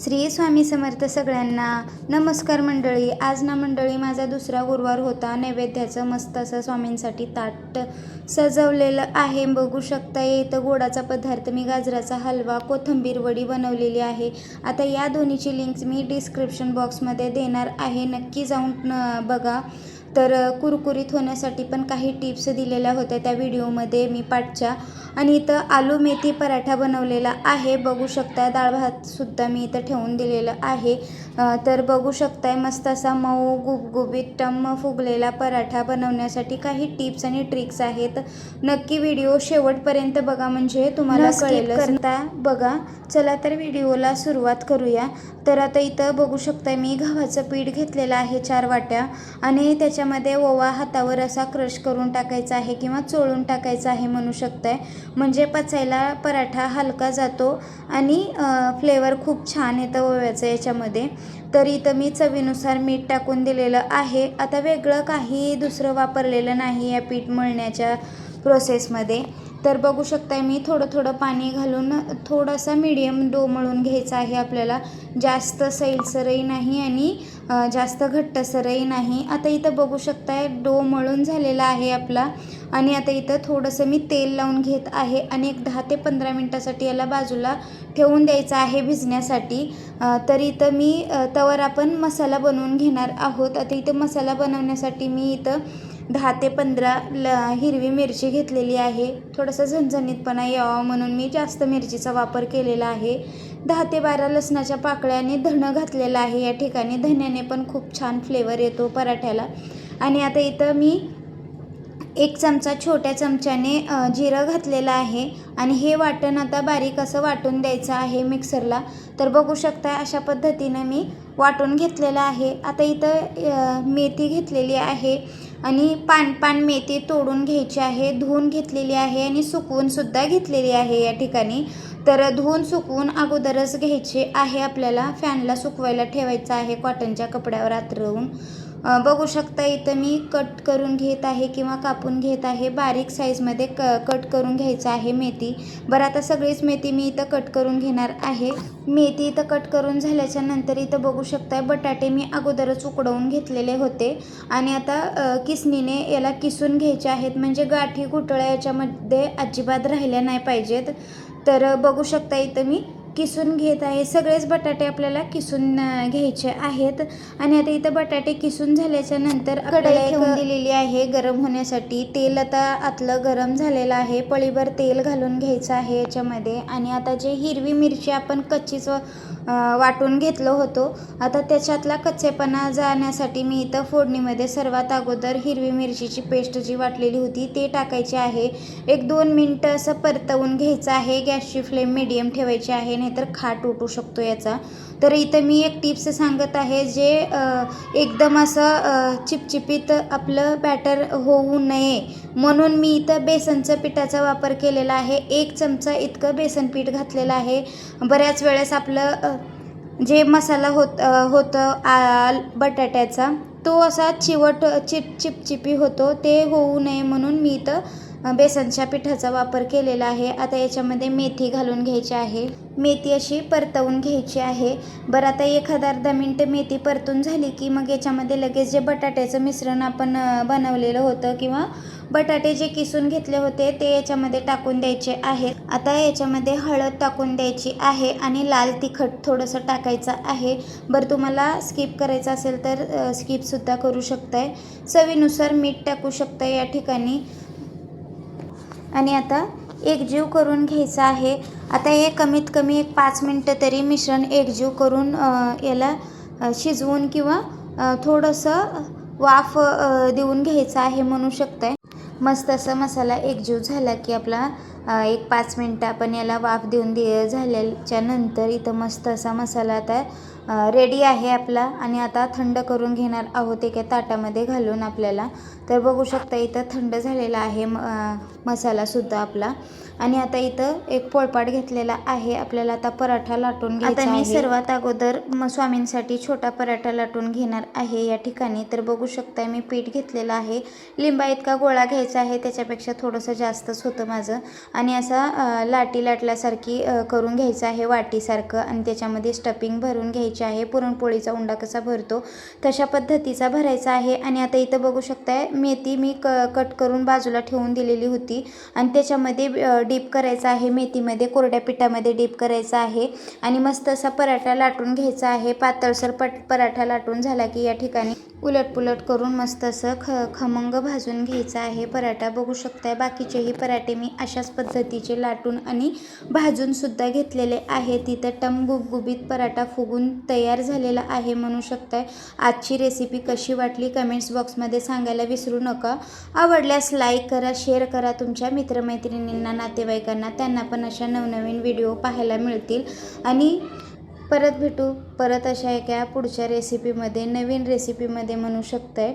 श्री स्वामी समर्थ सगळ्यांना नमस्कार मंडळी. आज ना मंडळी माझा दुसरा गुरुवार होता. नैवेद्याचं मस्त असं स्वामींसाठी ताट सजवलेलं आहे. बघू शकता इथं गोडाचा पदार्थ मी गाजराचा हलवा कोथिंबीर वडी बनवलेली आहे. आता या दोन्हीची लिंक्स मी डिस्क्रिप्शन बॉक्समध्ये देणार आहे. नक्की जाऊन बघा. तर कुरकुरीत होण्यासाठी पण काही टिप्स दिलेल्या होत्या त्या व्हिडिओमध्ये मी पाठच्या. आणि इथं आलू मेथी पराठा बनवलेला आहे. बघू शकता डाळ भातसुद्धा मी इथं ठेवून दिलेलं आहे. तर बघू शकताय मस्त असा मऊ गुबगुबीत टम्म फुगलेला पराठा बनवण्यासाठी काही टिप्स आणि ट्रिक्स आहेत. नक्की व्हिडिओ शेवटपर्यंत बघा म्हणजे तुम्हाला कळेल करता बघा चला तर व्हिडिओला सुरुवात करूया. तर आता इथं बघू शकताय मी गव्हाचं पीठ घेतलेलं आहे चार वाट्या. आणि त्याच्यामध्ये ओवा हातावर असा क्रश करून टाकायचा आहे किंवा चोळून टाकायचा आहे म्हणू शकताय. म्हणजे पचायला पराठा हलका जातो आणि फ्लेवर खूप छान येतं ओव्याचं याच्यामध्ये. तर इथं मी चवीनुसार मीठ टाकून दिलेलं आहे. आता वेगळं काही दुसरं वापरलेलं नाही या पीठ मळण्याच्या प्रोसेसमध्ये तर बघू शकताय मी थोडं थोडं पाणी घालून थोडासा मीडियम डो मळून घ्यायचा आहे आपल्याला. जास्त सैलसरही नाही आणि जास्त घट्टसरही नाही. आता इथं बघू शकताय डो मळून झालेला आहे आपला. आणि आता इथं थोडंसं मी तेल लावून घेत आहे. आणि एक दहा ते पंधरा मिनटासाठी याला बाजूला ठेवून द्यायचं आहे भिजण्यासाठी. तर इथं मी तवर आपण मसाला बनवून घेणार आहोत. आता इथं मसाला बनवण्यासाठी मी इथं दहा ते पंधरा ल हिरवी मिरची घेतलेली आहे. थोडंसं झणझणीतपणा यावा म्हणून मी जास्त मिरचीचा वापर केलेला आहे. दहा ते बारा लसणाच्या पाकळ्याने धणं घातलेलं आहे. या ठिकाणी धण्याने पण खूप छान फ्लेवर येतो पराठ्याला. आणि आता इथं मी एक चमचा छोट्या चमच्याने जिरं घातलेलं आहे. आणि हे वाटण आता बारीक असं वाटून द्यायचं आहे मिक्सरला. तर बघू शकता अशा पद्धतीनं मी वाटून घेतलेलं आहे. आता इथं मेथी घेतलेली आहे. आणि पान पान मेथी तोडून घ्यायची आहे धुवून घेतलेली आहे आणि सुकवूनसुद्धा घेतलेली आहे या ठिकाणी. तर धुवून सुकवून अगोदरच घ्यायचे आहे आपल्याला. फॅनला सुकवायला ठेवायचं आहे कॉटनच्या कपड्यावर आतरवून. बघू शकता इथं मी कट करून घेत आहे किंवा कापून घेत आहे. बारीक साईजमध्ये क कट करून घ्यायचं आहे मेथी. बरं आता सगळीच मेथी मी इथं कट करून घेणार आहे. मेथी इथं कट करून झाल्याच्यानंतर इथं बघू शकताय बटाटे मी अगोदरच उकडवून घेतलेले होते. आणि आता किसणीने याला किसून घ्यायचे आहेत. म्हणजे गाठी गुठळ्या याच्यामध्ये अजिबात राहिल्या नाही पाहिजेत. तर बघू शकता इथं मी किसून घेत आहे. सगळेच बटाटे आपल्याला किसून घ्यायचे आहेत. आणि आता इथं बटाटे किसून झाल्याच्यानंतर कढई ठेवून दिलेली आहे गरम होण्यासाठी. तेल आता आतलं गरम झालेलं आहे. पळीभर तेल घालून घ्यायचं आहे याच्यामध्ये. आणि आता जे हिरवी मिरची आपण कच्चीच वाटून घेतलं होतो आता त्याच्यातला कच्चेपणा जाण्यासाठी मी इथं फोडणीमध्ये सर्वात अगोदर हिरवी मिरचीची पेस्ट जी वाटलेली होती ते टाकायची आहे. एक दोन मिनटं असं परतवून घ्यायचं आहे. गॅसची फ्लेम मिडियम ठेवायची आहे. नाहीतर खाट उठू शकतो याचा. तर इथं मी एक टिप्स सांगत आहे जे एकदम असं चिपचिपीत आपलं बॅटर होऊ नये. म्हणून मी इथं बेसनचं पिठाचा वापर केलेला आहे. एक चमचा इतकं बेसन पीठ घातलेलं आहे. बऱ्याच वेळेस आपलं जे मसाला होत होतं आ बटाट्याचा तो असा चिवट चिप चिपचिपी होतो. ते होऊ नये म्हणून मी इथं बेसनच्या पिठाचा वापर केलेला आहे. आता याच्यामध्ये मेथी घालून घ्यायची आहे. मेथी अशी परतवून घ्यायची आहे. बरं आता एक हजार दहा मिनटं मेथी परतून झाली की मग याच्यामध्ये लगेच जे बटाट्याचं मिश्रण आपण बनवलेलं होतं किंवा बटाटे जे किसून घेतले होते ते याच्यामध्ये टाकून द्यायचे आहेत. आता याच्यामध्ये हळद टाकून द्यायची आहे आणि लाल तिखट थोडंसं टाकायचं आहे. बरं तुम्हाला स्किप करायचं असेल तर स्किपसुद्धा करू शकताय. चवीनुसार मीठ टाकू शकता या ठिकाणी. आणि आता एकजीव करून घ्यायचं आहे. आता हे कमीत कमी एक पाच मिनटं तरी मिश्रण एकजीव करून याला शिजवून किंवा थोडंसं वाफ देऊन घ्यायचं आहे म्हणू शकताय. मस्त असा मसाला एकजीव झाला की आपला एक पाच मिनटं आपण याला वाफ देऊन दे झाल्याच्यानंतर इथं मस्त असा मसाला आता रेडी आहे आपला. आणि आता थंड करून घेणार आहोत एका ताटामध्ये घालून आपल्याला. तर बघू शकता इथं थंड झालेला आहे म मसालासुद्धा आपला. आणि आता इथं एक पोळपाट घेतलेला आहे. आपल्याला आता पराठा लाटून आता मी सर्वात अगोदर म स्वामींसाठी छोटा पराठा लाटून घेणार आहे या ठिकाणी. तर बघू शकता मी पीठ घेतलेलं आहे. लिंबा इतका गोळा घ्यायचा आहे त्याच्यापेक्षा थोडंसं जास्तच होतं माझं. आणि असा लाटी लाटल्यासारखी करून घ्यायचं आहे वाटीसारखं आणि त्याच्यामध्ये स्टफिंग भरून घ्यायची आहे. पुरणपोळीचा उंडा कसा भरतो तशा पद्धतीचा भरायचा आहे. आणि आता इथं बघू शकताय मेथी मी क कट करून बाजूला ठेवून दिलेली होती. आणि त्याच्यामध्ये डीप करायचा आहे. मेथीमध्ये कोरड्या पिठामध्ये डीप करायचा आहे. आणि मस्त असा पराठा लाटून घ्यायचा आहे. पातळसर पट पराठा लाटून झाला की या ठिकाणी उलटपुलट करून मस्त असं ख खमंग भाजून घ्यायचा आहे. पराठा बघू शकताय. बाकीचेही पराठे मी अशाच पद्धतीचे लाटून आणि भाजूनसुद्धा घेतलेले आहे. तिथं टम गुबगुबीत पराठा फुगून तयार झालेला आहे म्हणू शकताय. आजची रेसिपी कशी वाटली कमेंट्स बॉक्समध्ये सांगायला विसरू नका. आवडल्यास लाईक करा शेअर करा. तुमच्या मित्रमैत्रिणींना नातेवाईकांना त्यांना पण अशा नवनवीन व्हिडिओ पाहायला मिळतील. आणि परत भेटू. परत अशा एका पुढच्या रेसिपीमध्ये नवीन रेसिपीमध्ये म्हणू शकताय.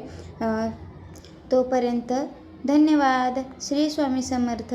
तोपर्यंत धन्यवाद. श्री स्वामी समर्थ.